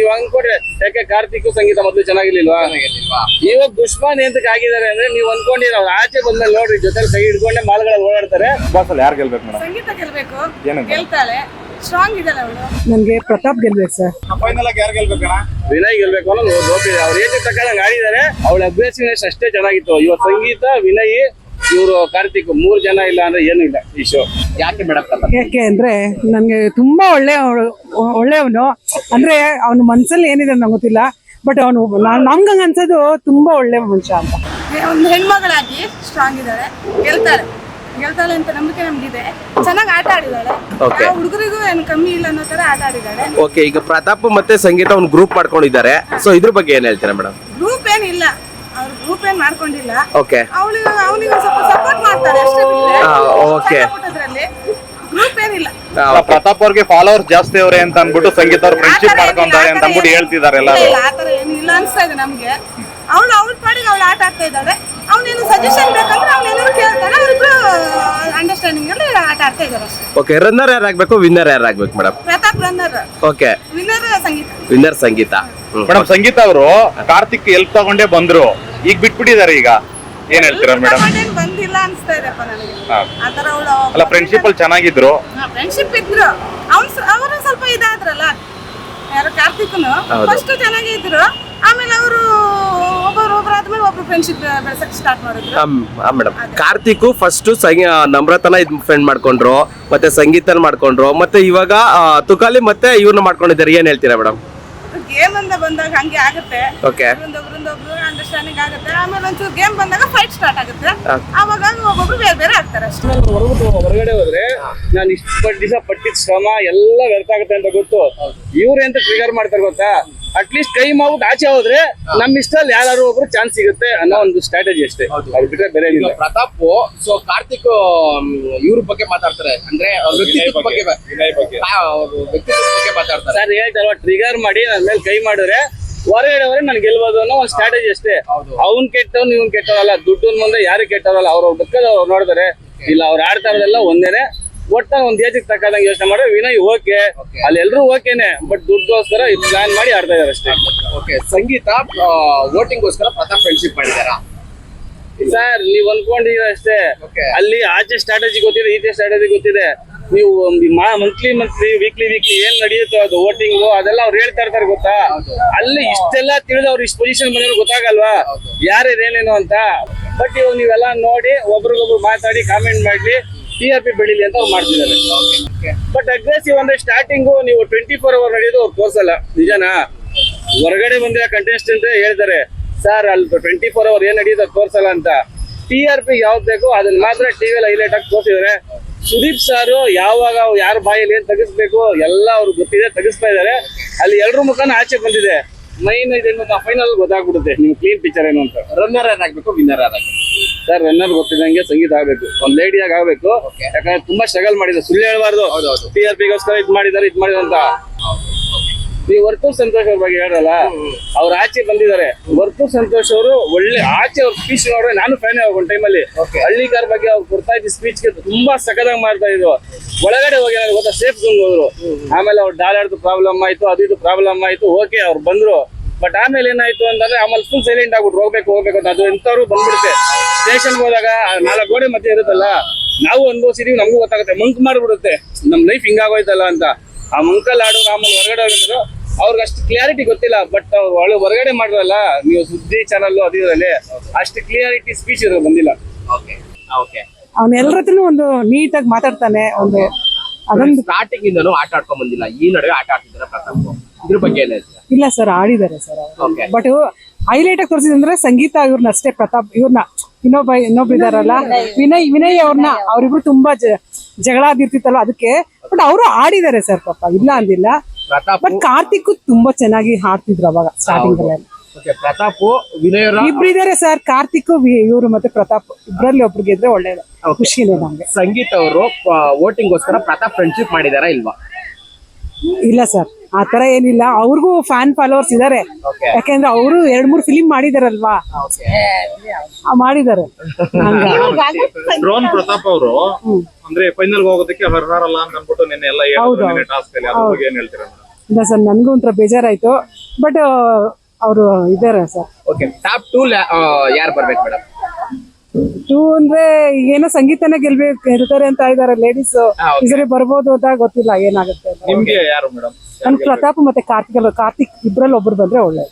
ನೀವು ಕೊಡ್ರೆ ಯಾಕೆ ಕಾರ್ತಿಕ್ ಸಂಗೀತ ಮೊದಲು ಚೆನ್ನಾಗಿರ್ಲಿಲ್ವಾ? ಇವಾಗ ದುಷ್ಮಾನ್ ಎಂತಕ್ಕೆ ಆಗಿದ್ದಾರೆ ಅಂದ್ರೆ ನೀವು ಅನ್ಕೊಂಡಿರ ಅವ್ರು ಆಚೆ ಬಂದ್ಮೇಲೆ ನೋಡ್ರಿ ಜೊತೆ ಕೈ ಹಿಡ್ಕೊಂಡೆ ಮಾಲ್ಗಳಲ್ಲಿ ಓಡಾಡ್ತಾರೆ. ಬಾಸ್ ಯಾರು ಗೆಲ್ಬೇಕು ಮೇಡಮ್? ಸಂಗೀತ ಗೆಲ್ಬೇಕು? ಗೆಲ್ತಾಳೆ. ಸ್ಟ್ರಾಂಗ್ ಇದ್ದಾಳೆ ಅವಳು. ನನಗೆ ಪ್ರತಾಪ್ ಗೆಲ್ಬೇಕು ಸರ್. ಫೈನಲ್ ಆಗಿ ಯಾರು ಗೆಲ್ಬೇಕಣ್ಣ ವಿನಯ್ ಗೆಲ್ಬೇಕು ಅನ್ನೋ ಹೋಗ್ತಿದೆ ಅವ್ರ ಏಜ್ ತಕ್ಕಂಗೆ ಆಡಿದ್ದಾರೆ ಅವಳ ಅಭ್ಯಾಸ ಅಷ್ಟೇ ಚೆನ್ನಾಗಿತ್ತು. ಇವತ್ತು ಸಂಗೀತ ವಿನಯ್ ಇವರು ಕಾರ್ತಿಕ್ ಮೂರ್ ಜನ ಇಲ್ಲ ಅಂದ್ರೆ ಏನು ಇಲ್ಲ ಈ ಶೋ ಯಾಕೆ ಮೇಡಮ್ ಯಾಕೆ ಅಂದ್ರೆ ನನಗೆ ತುಂಬಾ ಒಳ್ಳೆ ಒಳ್ಳೆಯವನು. ಅಂದ್ರೆ ಅವನ ಮನ್ಸಲ್ಲಿ ಏನಿದೆ ನಂಗೆ ಗೊತ್ತಿಲ್ಲ. ಬಟ್ ಅವನು ನಮ್ಗೆ ಹಂಗ ಅನ್ಸೋದು ತುಂಬಾ ಒಳ್ಳೆ ಮನುಷ್ಯ ಅಂತ. ಒಂದು ಹೆಣ್ಮಗಳಾಗಿ ಸ್ಟ್ರಾಂಗ್ ಇದ್ದಾಳೆ ಗೆಲ್ತಾಳೆ. ಗೆಲ್ತಾಳೆ ಅಂತ ನಂಬಿಕೆ ನಮ್ಗಿದೆ. ಚೆನ್ನಾಗಿ ಆಟ ಆಡಿದಾಳೆ. Okay. ಹುಡುಗರಿಗೂ ಏನು ಕಮ್ಮಿ ಇಲ್ಲ ಅನ್ನೋ ತರ ಆಟ ಆಡಿದಾಳೆ. ಓಕೆ ಈಗ ಪ್ರತಾಪ್ ಮತ್ತೆ ಸಂಗೀತ ಒಂದು ಗ್ರೂಪ್ ಮಾಡ್ಕೊಂಡಿದ್ದಾರೆ. ಸೊ ಇದ್ರ ಬಗ್ಗೆ ಏನ್ ಹೇಳ್ತೀರಾ ಮೇಡಮ್ ಗ್ರೂಪ್ ಏನಿಲ್ಲ. ಏನ್ ಮಾಡ್ಕೊಂಡಿಲ್ಲ. ಓಕೆ ಅವಳು ಅವನಿಗೆ ಸ್ವಲ್ಪ ಸಪೋರ್ಟ್ ಮಾಡ್ತಾರೆ ಅಷ್ಟೇ ಆ, okay. ಬಿಟ್ಟರೆ ಗ್ರೂಪ್ ಏನಿಲ್ಲ. ಪ್ರತಾಪ್ ಅವ್ರಿಗೆ ಫಾಲೋವರ್ಸ್ ಜಾಸ್ತಿ ಅವ್ರೆ ಅಂತ ಅನ್ಬಿಟ್ಟು ಸಂಗೀತ ಅವ್ರು ಫ್ರೆಂಡ್ಶಿಪ್ ಆ ಥರ ಮಾಡ್ಕೊಂತಾರೆ ಏನಿಲ್ಲ, ಅಂತ ಆ ಥರ ಅನ್ಬಿಟ್ಟು ಏನಿಲ್ಲ. ಹೇಳ್ತಿದ್ದಾರೆ ಎಲ್ಲರೂ ಇಲ್ಲ, ಆ ಥರ ಏನಿಲ್ಲ ಅನ್ಸ್ತಾ ಇದೆ ನಮ್ಗೆ. ಅವಳು ಅವಳ ಪಾಡಿಗೆ ಅವಳು ಆಟ ಆಡ್ತಾ ಇದ್ದಾಳೆ. ಅವನೇನು ಸಜೆಷನ್ ಬೇಕಂದ್ರೆ ಅವನೇನಾದ್ರು ಕೇಳ್ತಾನೆ ಅವರಿಬ್ರು ಅಂಡರ್ಸ್ಟ್ಯಾಂಡಿಂಗ್ ಅಲ್ಲಿ ಆಟ ಆಡ್ತಾ ಇದ್ದಾರೆ ಅಷ್ಟೇ. ಓಕೆ ರನ್ನರ್ ಯಾರಾಗ್ಬೇಕು winner ಯಾರಾಗ್ಬೇಕು madam Pratap runner okay winner Sangeetha. Winner Sangeetha. Madam Sangeetha ಅವರು ಕಾರ್ತಿಕ್ ಎಲ್ಪ್ ತಗೊಂಡೇ ಬಂದ್ರು. ಈಗ ಬಿಟ್ಬಿಟ್ಟಿದ್ದಾರೆ ಈಗ. ಏನ್ ಹೇಳ್ತೀರಾ ಮೇಡಮ್? ತಗೊಂಡೇನ್ ಬಂದಿಲ್ಲ ಅನ್ಸ್ತಾ ಇದೆಪ್ಪ ನನಗೆ. ಹಾ. ಆ ಅವಳು ಅಲ್ಲ ಫ್ರೆಂಡ್ಶಿಪ್ ಅಲ್ಲಿ ಚೆನ್ನಾಗಿದ್ರು? ಫ್ರೆಂಡ್ಶಿಪ್ ಇದ್ರು. ಅವ್ನು ಅವರು ಸ್ವಲ್ಪ ಇದಾದ್ರಲ್ಲ. ಯಾರು ಕಾರ್ತಿಕ್ನು? ಹೌದು. ಫಸ್ಟ್ ಚೆನ್ನಾಗಿ ಇದ್ರು. ಆಮೇಲೆ ಅವರು ಒಬ್ಬರು ಒಬ್ರು ಆದ್ಮೇಲೆ ಒಬ್ರು ಫ್ರೆಂಡ್ಶಿಪ್ ಬೆಳೆಸಕ್ ಸ್ಟಾರ್ಟ್ ಮಾಡಿದ್ರು. ಮೇಡಮ್. ಕಾರ್ತಿಕ್ ಫಸ್ಟ್ ನಮ್ರತನ ಇದ್ ಫ್ರೆಂಡ್ ಮಾಡ್ಕೊಂಡ್ರು ಮತ್ತೆ ಸಂಗೀತನ ಮಾಡ್ಕೊಂಡ್ರು ಮತ್ತೆ ಇವಾಗ ಆ, ತುಕಾಲಿ ಮತ್ತೆ ಇವ್ರನ್ನ ಮಾಡ್ಕೊಂಡಿದ್ದಾರೆ. ಏನ್ ಹೇಳ್ತೀರಾ ಮೇಡಮ್? ಗೇಮ್ ಅಂತ ಬಂದಾಗ ಹಂಗೆ ಆಗುತ್ತೆ. ಓಕೆ ಒಬ್ರೊಂದೊಬ್ರು ಅಂಡರ್ಸ್ಟ್ಯಾಂಡಿಂಗ್ ಆಗುತ್ತೆ. ಆಮೇಲೆ ಒಂಚೂರು ಗೇಮ್ ಬಂದಾಗ ಫೈಟ್ ಸ್ಟಾರ್ಟ್ ಆಗುತ್ತೆ. ಆವಾಗ ಒಬ್ಬೊಬ್ರು ಬೇರೆ ಬೇರೆ ಆಗ್ತಾರೆ ಅಷ್ಟೇ. ಹೊರಗಡೆ ಹೊರಗಡೆ ಹೋದ್ರೆ ನಾನು ಇಷ್ಟು ದಿವಸ ಪಟ್ಟಿದ ಶ್ರಮ ಎಲ್ಲ ವ್ಯರ್ಥ ಆಗುತ್ತೆ ಅಂತ ಗೊತ್ತು. ಇವ್ರೆ ಅಂತ ಟ್ರಿಗರ್ ಮಾಡ್ತಾರೆ ಗೊತ್ತಾ? ಅಟ್ಲೀಸ್ಟ್ ಕೈ ಮಾಡ್ಬಿಟ್ಟು ಆಚೆ ಹೋದ್ರೆ ನಮ್ ಇಷ್ಟಲ್ಲಿ ಯಾರು ಒಬ್ರು ಚಾನ್ಸ್ ಸಿಗುತ್ತೆ ಅನ್ನೋ ಒಂದು ಸ್ಟ್ರಾಟಜಿ ಅಷ್ಟೇ. ಅದು ಬಿಟ್ರೆ ಬೇರೆ ಏನಿಲ್ಲ ಪ್ರತಾಪ್ ಸೊ ಕಾರ್ತಿಕ್ ಇವ್ರ ಬಗ್ಗೆ ಮಾತಾಡ್ತಾರೆ. ಅಂದ್ರೆ ಅವ್ರ ವ್ಯಕ್ತಿತ್ವದ ಬಗ್ಗೆ. ಆ, ಅವ್ರ ವ್ಯಕ್ತಿತ್ವದ ಬಗ್ಗೆ ಮಾತಾಡ್ತಾರೆ. ಸರ್ ಹೇಳ್ತಾರಲ್ವ ಟ್ರಿಗರ್ ಮಾಡಿ ನನ್ನ ಮೇಲೆ ಕೈ ಮಾಡಿದ್ರೆ ಹೊರಗಡೆ ಹೋದ್ರೆ ನನ್ ಗೆಲ್ಬೋದು ಅನ್ನೋ ಒಂದು ಸ್ಟ್ರಾಟಜಿ ಅಷ್ಟೇ. ಹೌದು. ಅವ್ನ್ ಕೆಟ್ಟವ್ನು ಇವ್ನ್ ಕೆಟ್ಟವಲ್ಲ ದುಡ್ಡು ಮುಂದೆ ಯಾರು ಕೆಟ್ಟವಲ್ಲ ಅವ್ರ ಬಗ್ಗೆ ಅವ್ರು ನೋಡ್ತಾರೆ ಇಲ್ಲ ಅವ್ರು ಆಡ್ತಾ ಇರೋದೆಲ್ಲ ಒಂದೇನೆ. ಒಟ್ಟ ಒಂದ್ ಏಜಿಗೆ ತಕ್ಕಂಗೆ ಯೋಚನೆ ಮಾಡ್ರೆ ವಿನಯ್ ಓಕೆ. ಅಲ್ಲಿ ಎಲ್ರು ಓಕೆನೆ ಬಟ್ ದುಡ್ಡುಗೋಸ್ಕರ ಪ್ಲಾನ್ ಮಾಡಿ ಆಡ್ತಾ ಇದಾರೆ ಅಷ್ಟೇ. ಓಕೆ ಸಂಗೀತ ವೋಟಿಂಗ್ಗೋಸ್ಕರ ಪ್ರತಾಪ್ ಫ್ರೆಂಡ್ಶಿಪ್ ಮಾಡಿದಾರ ಸರ್ ನೀವ್ ಅನ್ಕೊಂಡಿದ್ರೆ ಅಷ್ಟೇ. ಅಲ್ಲಿ ಆಚೆ ಸ್ಟ್ರಾಟಜಿ ಗೊತ್ತಿದೆ ಈಚೆ ಸ್ಟ್ರಾಟಜಿ ಗೊತ್ತಿದೆ. ನೀವು ಮಂತ್ಲಿ ಮಂತ್ಲಿ ವೀಕ್ಲಿ ವೀಕ್ಲಿ ಏನ್ ನಡೆಯುತ್ತೋ ಅದು ವೋಟಿಂಗ್ ಅದೆಲ್ಲ ಅವ್ರು ಹೇಳ್ತಾ ಇರ್ತಾರೆ ಗೊತ್ತಾ? ಅಲ್ಲಿ ಇಷ್ಟೆಲ್ಲ ತಿಳಿದು ಅವ್ರು ಇಷ್ಟು ಪೊಸಿಷನ್ ಬಂದ್ರೆ ಗೊತ್ತಾಗಲ್ವಾ? ಯಾರ್ಯಾರು ಏನೇನು ಅಂತ. ಬಟ್ ಇವಾಗ ನೀವೆಲ್ಲ ನೋಡಿ ಒಬ್ರಿಗೊಬ್ರು ಮಾತಾಡಿ ಕಾಮೆಂಟ್ ಮಾಡ್ಲಿ. ಟಿ ಆರ್ ಪಿ ಬೆಳಿಲಿ ಅಂತ ಮಾಡ್ತಿದ್ದಾರೆ. ಬಟ್ ಅಗ್ರೆಸಿವ್ ಅಂದ್ರೆ ಸ್ಟಾರ್ಟಿಂಗು ನೀವು ಟ್ವೆಂಟಿ ಫೋರ್ ಅವರ್ ನಡೆಯೋದು ಅವ್ರು ತೋರ್ಸಲ್ಲ ನಿಜನಾ? ಹೊರಗಡೆ ಬಂದಿರೋ ಕಂಟೆಸ್ಟೆಂಟ್ ಹೇಳ್ತಾರೆ ಸರ್ ಅಲ್ಲಿ ಟ್ವೆಂಟಿ ಫೋರ್ ಅವರ್ ಏನ್ ನಡೆಯೋದು ಕೋರ್ಸ್ ತೋರ್ಸಲ್ಲ ಅಂತ. ಟಿ ಆರ್ ಪಿ ಯಾವ್ದು ಬೇಕು ಅದನ್ನ ಮಾತ್ರ ಟಿವಿ ಹೈಲೈಟ್ ಆಗಿ ತೋರಿಸಿದ್ದಾರೆ. ಸುದೀಪ್ ಸಾರು ಯಾವಾಗ ಯಾರ ಬಾಯಲ್ಲಿ ಏನ್ ತೆಗಿಸ್ಬೇಕು ಎಲ್ಲ ಅವ್ರಿಗೆ ಗೊತ್ತಿದೆ, ತಗಿಸ್ತಾ ಇದಾರೆ ಅಲ್ಲಿ ಎಲ್ರ ಮುಖಾನ ಆಚೆ ಬಂದಿದೆ. ಮೈನ್ ಇದೆ ಫೈನಲ್ ಗೊತ್ತಾಗ್ಬಿಡುತ್ತೆ. ನಿಮ್ ಕ್ಲೀನ್ ಪಿಕ್ಚರ್ ಏನು ಅಂತ. ರನ್ನರ್ ಏನಾಗ್ಬೇಕು ವಿನ್ನರ್ ಯಾರಾಗ್ಬೇಕು ಸರ್ ರನ್ನರ್ ಗೊತ್ತಿದಂಗೆ ಸಂಗೀತ ಆಗ್ಬೇಕು. ಒಂದ್ ಲೇಡಿಯಾಗಿ ಆಗ್ಬೇಕು. ಯಾಕಂದ್ರೆ ತುಂಬಾ ಸ್ಟ್ರಗಲ್ ಮಾಡಿದ್ರು ಸುಳ್ಳು ಹೇಳ್ಬಾರ್ದು. ಟಿ ಆರ್ ಪಿಗೋಸ್ಕರ ಇದ್ ಮಾಡಿದಾರೆ ಇದ್ ಮಾಡಿದಾರೆ ಅಂತ. ನೀವು ವರ್ತೂರ್ ಸಂತೋಷ್ ಅವ್ರ ಬಗ್ಗೆ ಹೇಳಲ್ಲ ಅವ್ರ ಆಚೆ ಬಂದಿದ್ದಾರೆ. ವರ್ತೂರ್ ಸಂತೋಷ್ ಅವರು ಒಳ್ಳೆ ಆಚೆ ಅವ್ರ ಸ್ಪೀಚ್ ನೋಡ್ರೆ ನಾನು ಫ್ಯಾನ್ ಒಂದ್ ಟೈಮಲ್ಲಿ ಹಳ್ಳಿ ಕಾರ್ ಬಗ್ಗೆ ಅವ್ರು ಕೊಡ್ತಾ ಇದ್ದ ಸ್ಪೀಚ್ಗೆ ತುಂಬಾ ಸಕದಾಗ ಮಾಡ್ತಾ ಇದ್ರು. ಒಳಗಡೆ ಹೋಗಿ ಗೊತ್ತಾ ಸೇಫ್ ಜೋನ್ ಹೋದ್ರು. ಆಮೇಲೆ ಅವ್ರು ಡಾಲರ್ದು ಪ್ರಾಬ್ಲಮ್ ಆಯ್ತು ಅದು ಇದು ಪ್ರಾಬ್ಲಮ್ ಆಯ್ತು ಓಕೆ ಅವ್ರು ಬಂದ್ರು. ಬಟ್ ಆಮೇಲೆ ಏನಾಯ್ತು ಅಂತಂದ್ರೆ ಆಮೇಲೆ ಫುಲ್ ಸೈಲೆಂಟ್ ಆಗ್ಬಿಟ್ಟು ಹೋಗ್ಬೇಕು ಹೋಗ್ಬೇಕು ಅಂತ. ಅದು ಎಂತವ್ರು ಬಂದ್ಬಿಡುತ್ತೆ. ಸ್ಟೇಷನ್ ಹೋದಾಗ ನಾಲ್ಕು ಗೋಡೆ ಮಧ್ಯೆ ಇರುತ್ತಲ್ಲ ನಾವು ಅನುಭವಿಸಿದೀವಿ ನಮಗೂ ಗೊತ್ತಾಗುತ್ತೆ. ಮಂಕ್ ಮಾಡ್ಬಿಡುತ್ತೆ. ನಮ್ ಲೈಫ್ ಹಿಂಗಾಗೋಯ್ತಲ್ಲ ಅಂತ. ಆ ಮಂಕಲ್ ಆಡೋ ಆಮೇಲೆ ಹೊರಗಡೆ ಹೋಗಿದ್ರು. ಅವ್ರಿಗೆ ಅಷ್ಟು ಕ್ಲಿಯಾರಿಟಿ ಗೊತ್ತಿಲ್ಲ. ಬಟ್ ಅವ್ರು ಹೊರಗಡೆ ಮಾಡಿರಲ್ಲ ನೀವು ಸುದ್ದಿ ಚಾನಲ್ ಅದು ಇದರಲ್ಲಿ ಅಷ್ಟು ಕ್ಲಿಯಾರಿಟಿ ಸ್ಪೀಚ್ ಇರೋದು ಬಂದಿಲ್ಲ. ಓಕೆ ಓಕೆ ಅವನ ಎಲ್ಲರ ಹತ್ರನೂ ಒಂದು ನೀಟಾಗಿ ಮಾತಾಡ್ತಾನೆ ಒಂದು ಅದೊಂದು ಸ್ಟಾರ್ಟಿಂಗ್ ಇಂದನೂ ಆಟ ಆಡ್ಕೊಂಡ್ ಬಂದಿಲ್ಲ. ಈ ನಡುವೆ ಆಟ ಆಡ್ತಿದ್ದಾರೆ ಪ್ರತಾಪ್ ಇದ್ರ ಬಗ್ಗೆ ಏನ್ ಹೇಳ್ತೀರಾ? ಇಲ್ಲ ಸರ್ ಆಡಿದ್ದಾರೆ ಸರ್ Okay. ಬಟ್ ಹೈಲೈಟ್ ಆಗಿ ತೋರಿಸಿದ್ರೆ ಸಂಗೀತ ಇವ್ರನ್ನ ಅಷ್ಟೇ ಪ್ರತಾಪ್ ಇವ್ರನ್ನ ಇನ್ನೊಬ್ಬ ಇನ್ನೊಬ್ರು ಇದಾರಲ್ಲ? ವಿನಯ್ ವಿನಯ್. ಅವ್ರನ್ನ ಅವ್ರಿಬ್ರು ತುಂಬಾ ಜ- ಜಗಳ ಆಗಿರ್ತಿತ್ತಲ್ಲ ಅದಕ್ಕೆ ಬಟ್ ಅವರು ಆಡಿದ್ದಾರೆ ಸರ್ ಪಾಪ ಇಲ್ಲ ಅಂದಿಲ್ಲ. ಪ್ರತಾಪ್ ಬಟ್ ಕಾರ್ತಿಕ್ ತುಂಬಾ ಚೆನ್ನಾಗಿ ಹಾಡ್ತಿದ್ರು ಅವಾಗ ಸ್ಟಾರ್ಟಿಂಗ್ ಅಲ್ಲಿ ಓಕೆ ಪ್ರತಾಪ್ ವಿನಯ್ ಇಬ್ರು ಇದಾರೆ ಸರ್ ಕಾರ್ತಿಕ್ ಇವರು ಮತ್ತೆ ಪ್ರತಾಪ್ ಇಬ್ರಲ್ಲಿ ಒಬ್ರಿಗೆ ಇದ್ರೆ ಒಳ್ಳೇದು. ಖುಷಿನೇ ನಮ್ಗೆ. ಸಂಗೀತ ಅವರು ವೋಟಿಂಗ್ಗೋಸ್ಕರ ಪ್ರತಾಪ್ ಫ್ರೆಂಡ್ಶಿಪ್ ಮಾಡಿದಾರ ಇಲ್ವಾ? ಇಲ್ಲ ಸರ್. ಆ ತರ ಏನಿಲ್ಲ. ಅವ್ರಿಗೂ ಫ್ಯಾನ್ ಫಾಲೋವರ್ಸ್ ಇದಾರೆ. ಯಾಕೆಂದ್ರೆ ಅವರು ಎರಡ್ ಮೂರ್ ಫಿಲಿಂ ಮಾಡಿದಾರಲ್ವಾ? ಮಾಡಿದಾರೆ. ಡ್ರೋನ್ ಪ್ರತಾಪ್ ಅವರು ಅಂದ್ರೆ ಫೈನಲ್ ಹೋಗೋದಕ್ಕೆ ಬರ್ತಾರಲ್ಲ ಅಂತ ಅನ್ಬಿಟ್ಟು ನಿನ್ನೆ ಎಲ್ಲ. ಟಾಸ್ಕ್ ಅಲ್ಲಿ ಅದ್ರ ಬಗ್ಗೆ ಏನ್ ಹೇಳ್ತೀರಾ ಇಲ್ಲ ಸರ್ ನನ್ಗೂ ಒಂಥರ ಬೇಜಾರಾಯ್ತು. ಬಟ್ ಅವರು ಇದಾರೆ ಸರ್. ಓಕೆ ಟಾಪ್ ಟೂ ಯಾರು ಬರ್ಬೇಕು ಮೇಡಮ್ ಟೂ ಅಂದ್ರೆ ಏನೋ ಸಂಗೀತನ ಗೆಲ್ಬೇಕು ಇರ್ತಾರೆ ಅಂತ ಇದಾರೆ ಲೇಡೀಸ್ okay. ಬರ್ಬೋದು ಅಂತ ಗೊತ್ತಿಲ್ಲ ಏನಾಗುತ್ತೆ. ನಿಮ್ಗೆ ಯಾರು ಮೇಡಮ್ ನನ್ ಪ್ರತಾಪ್ ಮತ್ತೆ ಕಾರ್ತಿಕ್ ಕಾರ್ತಿಕ್ ಇಬ್ರಲ್ಲಿ ಒಬ್ರು ಬಂದ್ರೆ ಒಳ್ಳೆ